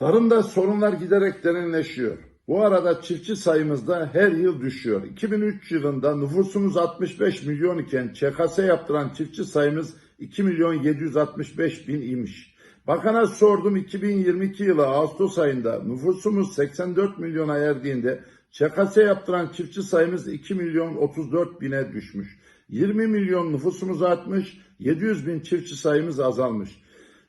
Tarımda sorunlar giderek derinleşiyor. Bu arada çiftçi sayımız da her yıl düşüyor. 2003 yılında nüfusumuz 65 milyon iken ÇKS yaptıran çiftçi sayımız 2 milyon 765 bin imiş. Bakana sordum 2022 yılı Ağustos ayında nüfusumuz 84 milyona erdiğinde ÇKS yaptıran çiftçi sayımız 2 milyon 34 bine düşmüş. 20 milyon nüfusumuz artmış, 700 bin çiftçi sayımız azalmış.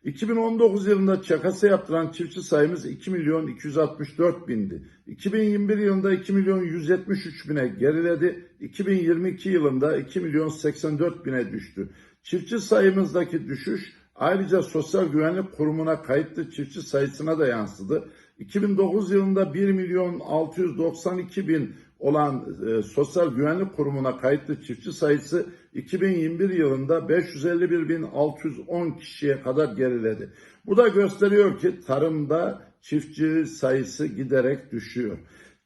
2019 yılında çakası yaptıran çiftçi sayımız 2 milyon 264 bindi. 2021 yılında 2 milyon 173 bine geriledi. 2022 yılında 2 milyon 84 bine düştü. Çiftçi sayımızdaki düşüş ayrıca Sosyal Güvenlik Kurumu'na kayıtlı çiftçi sayısına da yansıdı. 2009 yılında 1 milyon 692 bin olan e, Sosyal Güvenlik Kurumu'na kayıtlı çiftçi sayısı 2021 yılında 551.610 kişiye kadar geriledi. Bu da gösteriyor ki tarımda çiftçi sayısı giderek düşüyor.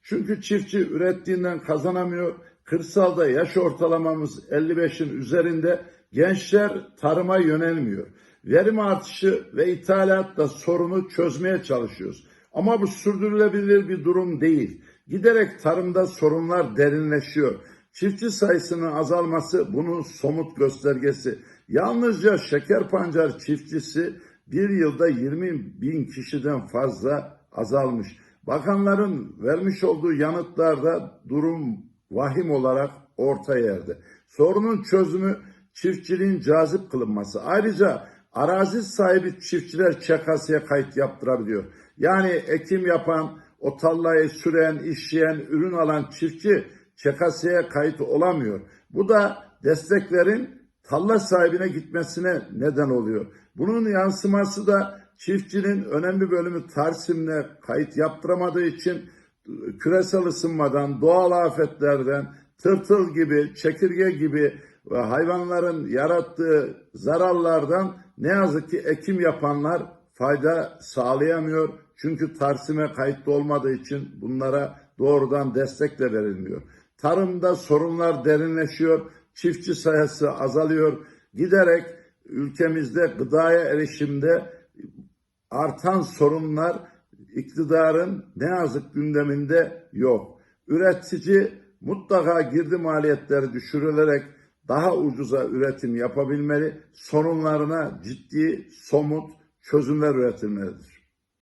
Çünkü çiftçi ürettiğinden kazanamıyor. Kırsalda yaş ortalamamız 55'in üzerinde. Gençler tarıma yönelmiyor. Verim artışı ve ithalatla sorunu çözmeye çalışıyoruz. Ama bu sürdürülebilir bir durum değil. Giderek tarımda sorunlar derinleşiyor. Çiftçi sayısının azalması bunun somut göstergesi. Yalnızca şeker pancar çiftçisi bir yılda 20 bin kişiden fazla azalmış. Bakanların vermiş olduğu yanıtlarda durum vahim olarak orta yerde. Sorunun çözümü çiftçiliğin cazip kılınması. Ayrıca arazi sahibi çiftçiler çakasıya kayıt yaptırabiliyor. Yani ekim yapan, o tarlayı süren, işleyen, ürün alan çiftçi çekasıya kayıt olamıyor. Bu da desteklerin tarla sahibine gitmesine neden oluyor. Bunun yansıması da çiftçinin önemli bölümü Tarsim'le kayıt yaptıramadığı için küresel ısınmadan, doğal afetlerden, tırtıl gibi, çekirge gibi ve hayvanların yarattığı zararlardan ne yazık ki ekim yapanlar fayda sağlayamıyor. Çünkü Tarsim'e kayıtlı olmadığı için bunlara doğrudan destek de verilmiyor. Tarımda sorunlar derinleşiyor, çiftçi sayısı azalıyor. Giderek ülkemizde gıdaya erişimde artan sorunlar iktidarın ne yazık gündeminde yok. Üretici mutlaka girdi maliyetleri düşürülerek daha ucuza üretim yapabilmeli, sorunlarına ciddi, somut çözümler üretilmelidir.